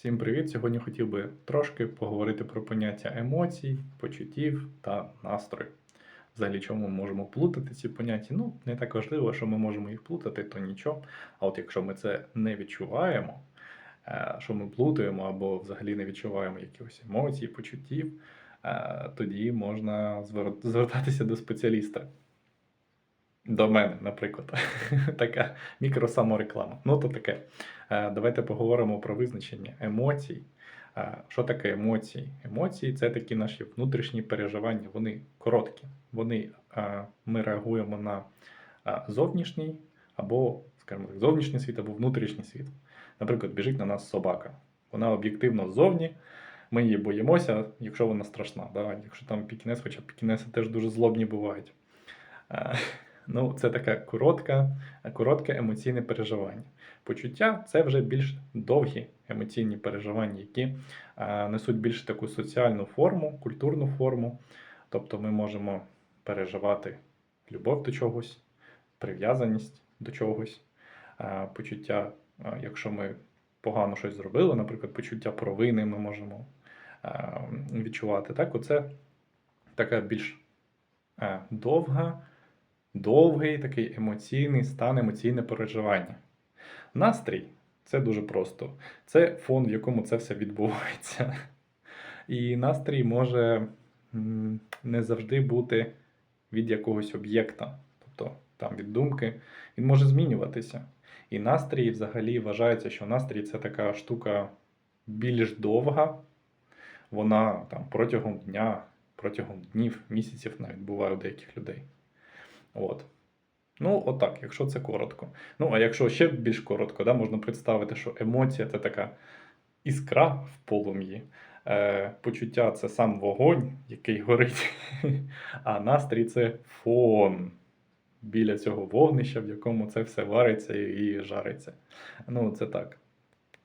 Всім привіт! Сьогодні хотів би трошки поговорити про поняття емоцій, почуттів та настрою. Взагалі, чому ми можемо плутати ці поняття? Ну, не так важливо, що ми можемо їх плутати, то нічого. А от якщо ми це не відчуваємо, е, що ми плутаємо або взагалі не відчуваємо якихось емоцій, почуттів, е, тоді можна звертатися до спеціаліста. До мене, наприклад, така мікросамореклама. Ну, то таке. Е, Давайте поговоримо про визначення емоцій. Е, Що таке емоції? Емоції це такі наші внутрішні переживання. Вони короткі. Вони, е, ми реагуємо на зовнішній або, скажімо так, зовнішній світ або внутрішній світ. Наприклад, біжить на нас собака. Вона об'єктивно ззовні. Ми її боїмося, якщо вона страшна. Да? Якщо там пікінес, хоча пікінеси теж дуже злобні бувають. Ну, це таке коротке, коротке емоційне переживання. Почуття це вже більш довгі емоційні переживання, які е, несуть більш таку соціальну форму, культурну форму. Тобто ми можемо переживати любов до чогось, прив'язаність до чогось, е, почуття, е, якщо ми погано щось зробили, наприклад, почуття провини ми можемо е, відчувати. Так, оце така більш е, довга довгий такий емоційний стан, емоційне переживання. Настрій це дуже просто. Це фон, в якому це все відбувається. І настрій може не завжди бути від якогось об'єкта, тобто там від думки, він може змінюватися. І настрій взагалі вважається, що настрій це така штука більш довга. Вона там протягом дня, протягом днів, місяців навіть буває у деяких людей. От. Ну, отак, якщо це коротко. Ну, а якщо ще більш коротко, да, можна представити, що емоція це така іскра в полум'ї, е, почуття це сам вогонь, який горить, а настрій це фон біля цього вогнища, в якому це все вариться і, жариться. Ну, це так.